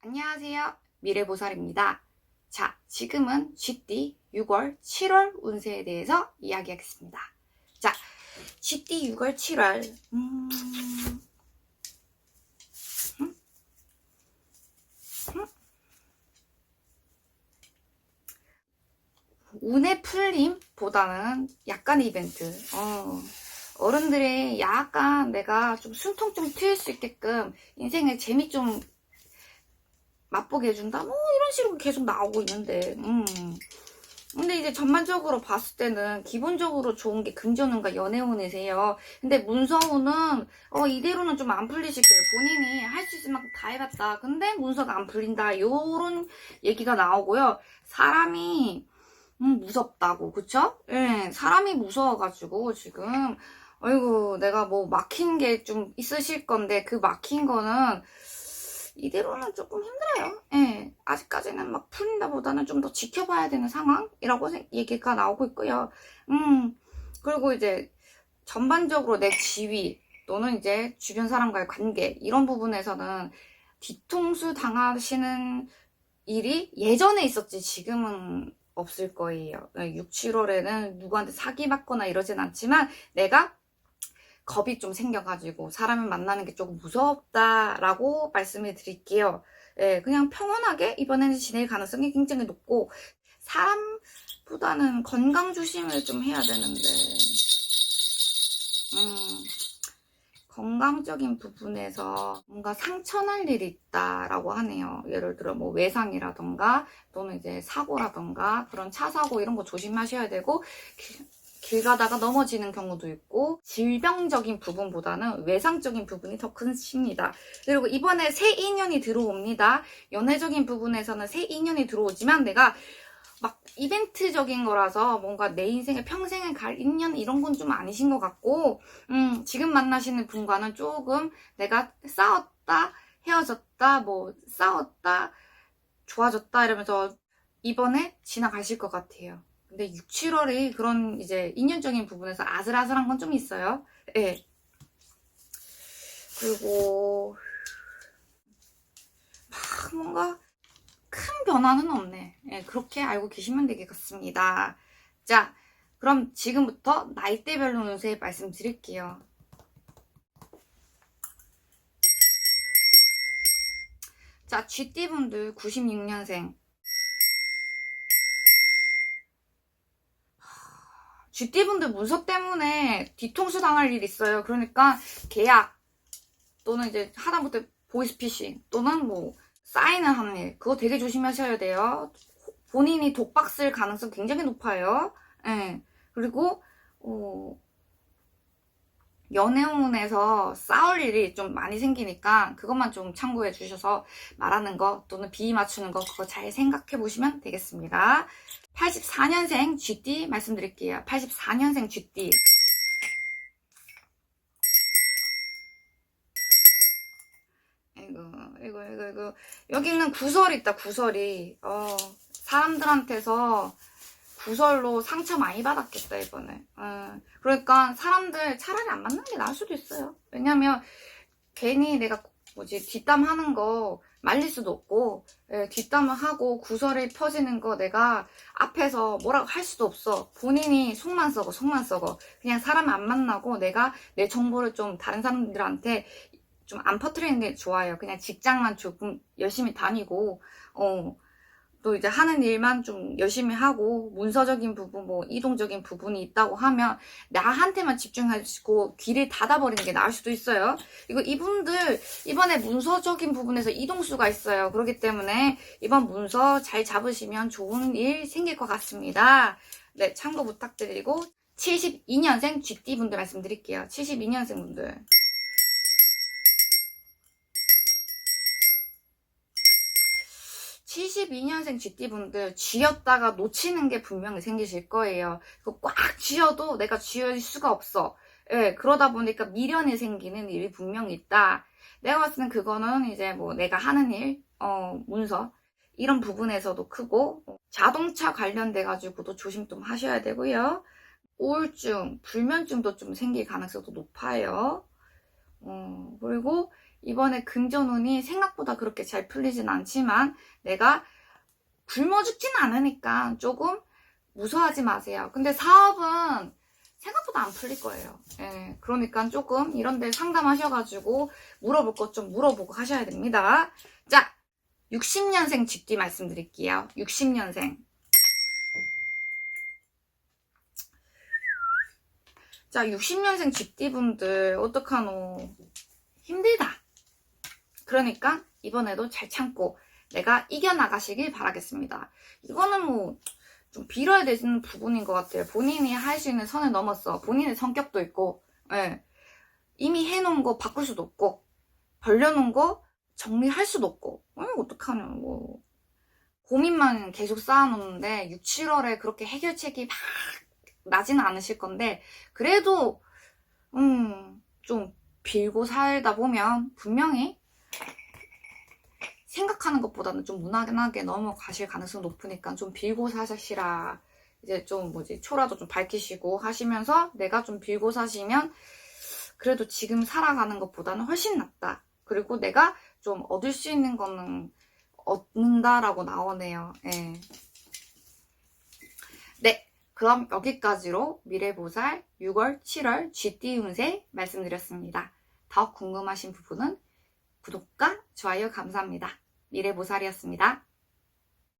안녕하세요. 미래보살입니다. 자, 지금은 GT 6월, 7월 운세에 대해서 이야기하겠습니다. 자, GT 6월, 7월. 음... 음? 음? 운의 풀림보다는 약간 이벤트. 어. 어른들의 약간 내가 좀 숨통 좀 트일 수 있게끔 인생의 재미 좀 맛보게 해준다? 뭐 이런 식으로 계속 나오고 있는데 음. 근데 이제 전반적으로 봤을 때는 기본적으로 좋은 게 금전운과 연애운이세요. 근데 문서운은 어 이대로는 좀 안 풀리실 거예요. 본인이 할 수 있을 만큼 다 해봤다. 근데 문서가 안 풀린다. 요런 얘기가 나오고요. 사람이 음, 무섭다고 그쵸? 예, 사람이 무서워가지고 지금 아이고 내가 뭐 막힌 게 좀 있으실 건데 그 막힌 거는 이대로는 조금 힘들어요. 예, 아직까지는 막 풀린다 보다는 좀 더 지켜봐야 되는 상황이라고 생- 얘기가 나오고 있고요. 음, 그리고 이제 전반적으로 내 지위 또는 이제 주변 사람과의 관계 이런 부분에서는 뒤통수 당하시는 일이 예전에 있었지 지금은 없을 거예요. 6, 7월에는 누구한테 사기받거나 이러진 않지만 내가 겁이 좀 생겨가지고 사람을 만나는 게 조금 무섭다라고 말씀을 드릴게요. 예, 그냥 평온하게 이번에는 지낼 가능성이 굉장히 높고 사람보다는 건강 조심을 좀 해야 되는데 음, 건강적인 부분에서 뭔가 상처날 일이 있다라고 하네요. 예를 들어 뭐 외상이라던가 또는 이제 사고라던가 그런 차 사고 이런 거 조심하셔야 되고 길, 길 가다가 넘어지는 경우도 있고 질병적인 부분보다는 외상적인 부분이 더 크십니다. 그리고 이번에 새 인연이 들어옵니다. 연애적인 부분에서는 새 인연이 들어오지만 내가 막 이벤트적인 거라서 뭔가 내 인생에 평생을 갈 인연 이런 건 좀 아니신 것 같고 음, 지금 만나시는 분과는 조금 내가 싸웠다 헤어졌다 뭐 싸웠다 좋아졌다 이러면서 이번에 지나가실 것 같아요. 근데 6, 7월이 그런 이제 인연적인 부분에서 아슬아슬한 건 좀 있어요. 예. 그리고 막 뭔가 큰 변화는 없네. 예, 그렇게 알고 계시면 되겠습니다. 자, 그럼 지금부터 나이대별로 운세 말씀드릴게요. 자, GT분들 96년생. GT분들 문서 때문에 뒤통수 당할 일 있어요. 그러니까 계약 또는 이제 하다못해 보이스피싱 또는 뭐 사인을 하는 일 그거 되게 조심하셔야 돼요. 본인이 독박 쓸 가능성 굉장히 높아요. 예. 그리고 어, 연애운에서 싸울 일이 좀 많이 생기니까 그것만 좀 참고해 주셔서 말하는 거 또는 비위 맞추는 거 그거 잘 생각해 보시면 되겠습니다. 84년생 GT 말씀드릴게요. 84년생 GT. 이거, 이거, 이거, 이거. 여기는 구설이 있다, 구설이. 어, 사람들한테서 구설로 상처 많이 받았겠다, 이번에. 어, 그러니까 사람들 차라리 안 만나는 게 나을 수도 있어요. 왜냐면, 괜히 내가 뭐지, 뒷담 하는 거 말릴 수도 없고, 예, 뒷담을 하고 구설이 퍼지는 거 내가 앞에서 뭐라고 할 수도 없어. 본인이 속만 썩어, 속만 썩어. 그냥 사람 안 만나고 내가 내 정보를 좀 다른 사람들한테 좀 안 퍼뜨리는 게 좋아요. 그냥 직장만 조금 열심히 다니고, 어, 또 이제 하는 일만 좀 열심히 하고, 문서적인 부분, 뭐, 이동적인 부분이 있다고 하면, 나한테만 집중하시고, 귀를 닫아버리는 게 나을 수도 있어요. 이거 이분들, 이번에 문서적인 부분에서 이동수가 있어요. 그렇기 때문에, 이번 문서 잘 잡으시면 좋은 일 생길 것 같습니다. 네, 참고 부탁드리고, 72년생 GT분들 말씀드릴게요. 72년생 분들. 72년생 GT분들 쥐었다가 놓치는 게 분명히 생기실 거예요. 꽉 쥐어도 내가 쥐을 수가 없어. 예, 그러다 보니까 미련이 생기는 일이 분명히 있다. 내가 봤을 때는 그거는 이제 뭐 내가 하는 일, 어, 문서, 이런 부분에서도 크고, 자동차 관련돼 가지고도 조심 좀 하셔야 되고요. 우울증, 불면증도 좀 생길 가능성도 높아요. 어, 그리고 이번에 금전운이 생각보다 그렇게 잘 풀리진 않지만 내가 굶어 죽진 않으니까 조금 무서워하지 마세요. 근데 사업은 생각보다 안 풀릴 거예요. 예, 그러니까 조금 이런 데 상담하셔가지고 물어볼 것 좀 물어보고 하셔야 됩니다. 자, 60년생 직뒤 말씀드릴게요. 60년생. 자, 60년생 직뒤분들 어떡하노? 힘들다. 그러니까 이번에도 잘 참고 내가 이겨나가시길 바라겠습니다. 이거는 뭐 좀 빌어야 되는 부분인 것 같아요. 본인이 할 수 있는 선을 넘었어. 본인의 성격도 있고, 예. 이미 해놓은 거 바꿀 수도 없고, 벌려놓은 거 정리할 수도 없고, 어, 어떡하냐, 뭐. 고민만 계속 쌓아놓는데, 6, 7월에 그렇게 해결책이 막 나지는 않으실 건데, 그래도, 음, 좀 빌고 살다 보면 분명히 생각하는 것보다는 좀 무난하게 넘어가실 가능성이 높으니까 좀 빌고 사시라. 이제 좀 뭐지, 초라도 좀 밝히시고 하시면서 내가 좀 빌고 사시면 그래도 지금 살아가는 것보다는 훨씬 낫다. 그리고 내가 좀 얻을 수 있는 거는 얻는다라고 나오네요. 예. 네. 그럼 여기까지로 미래보살 6월, 7월 쥐띠 운세 말씀드렸습니다. 더 궁금하신 부분은 구독과 좋아요 감사합니다. 미래보살이었습니다.